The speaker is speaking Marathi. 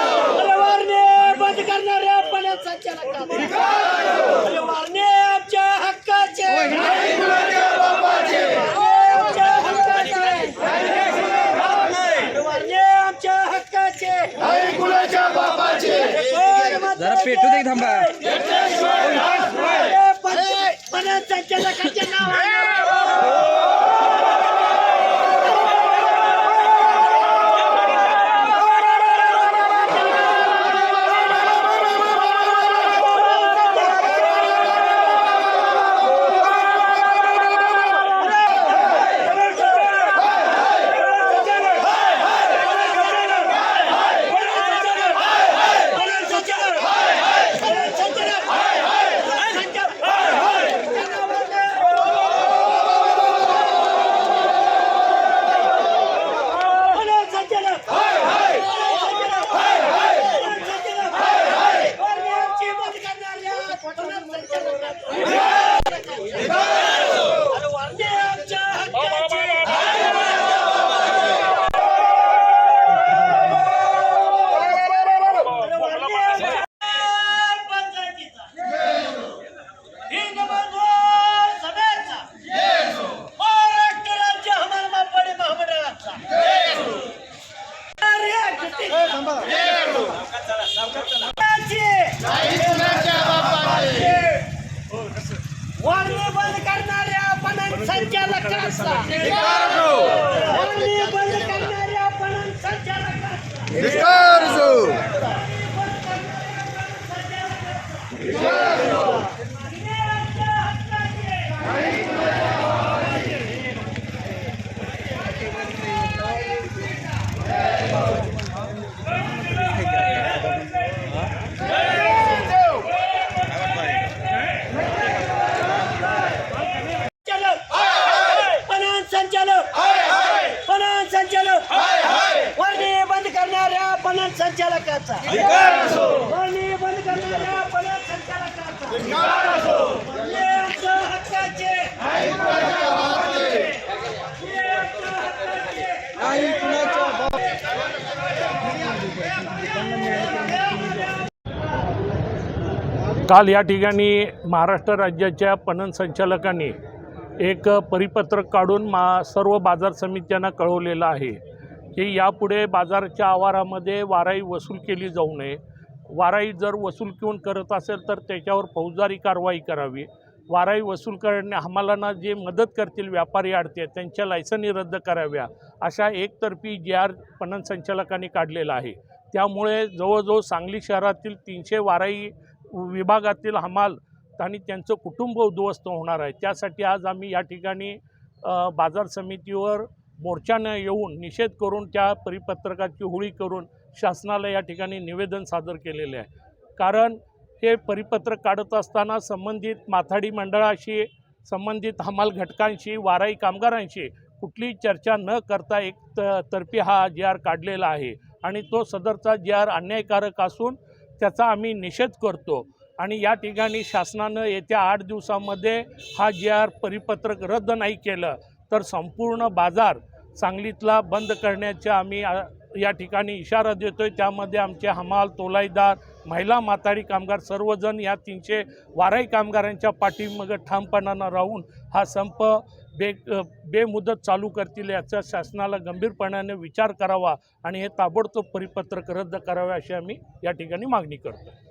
वारणे बंद करणाऱ्या वारणे आमच्या हक्काचे आमच्या हक्काचे वारणे आमच्या हक्काचे जरा पेटू दे थांबा. नाव आहे. महाराष्ट्र राज्य वारणे बंद करणाऱ्या पणन संचालकाचा वारणे बंद करणाऱ्या पणन संचालकाचा संचालक पणन संचालक पणन संचालक वर्णी बंद करणाऱ्या पणन संचालकाचा. बंद करणाऱ्या पणन संचालकाचा. हक्काचे. काल या ठिकाणी महाराष्ट्र राज्याच्या पणन संचालकांनी एक परिपत्रक काढून मा सर्व बाजार समित्यांना कळवलेलं आहे. की यापुढे बाजाराच्या आवारामध्ये वाराई वसूल केली जाऊ नये. वाराई जर वसूल किंवा करत असेल तर त्याच्यावर फौजदारी कारवाई करावी. वाराई वसूल करणे हमालांना जे मदत करतील व्यापारी आडते त्यांच्या लायसनी रद्द कराव्या अशा एकतर्फी जे आर पणन संचालकांनी काढलेला आहे. त्यामुळे जवळजवळ सांगली शहरातील तीनशे वाराई विभागातील हमाल आणि त्यांचं कुटुंब उद्ध्वस्त होणार आहे. त्यासाठी आज आम्ही या ठिकाणी बाजार समितीवर मोर्चानं येऊन निषेध करून त्या परिपत्रकाची होळी करून शासनाला या ठिकाणी निवेदन सादर केलेले आहे. कारण हे परिपत्रक काढत असताना संबंधित माथाडी मंडळाशी संबंधित हमाल घटकांशी वाराई कामगारांशी कुठलीही चर्चा न करता एक त तर्फी हा जी आर काढलेला आहे. आणि तो सदरचा जी आर अन्यायकारक असून त्याचा आम्ही निषेध करतो. आणि या ठिकाणी शासनानं येत्या आठ दिवसामध्ये हा जी आर परिपत्रक रद्द नाही केलं. तर संपूर्ण बाजार सांगलीतला बंद करण्याच्या आम्ही या ठिकाणी इशारा देतो आहे त्यामध्ये आमचे हमाल तोलाईदार महिला म्हातारी कामगार सर्वजण या तीनशे वाराई कामगारांच्या पाठीमागं ठामपणानं राहून हा संप बे बेमुदत चालू करतील याचा शासनाला गंभीरपणाने विचार करावा आणि हे ताबडतोब परिपत्रक रद्द करावे अशी आम्ही या ठिकाणी मागणी करतो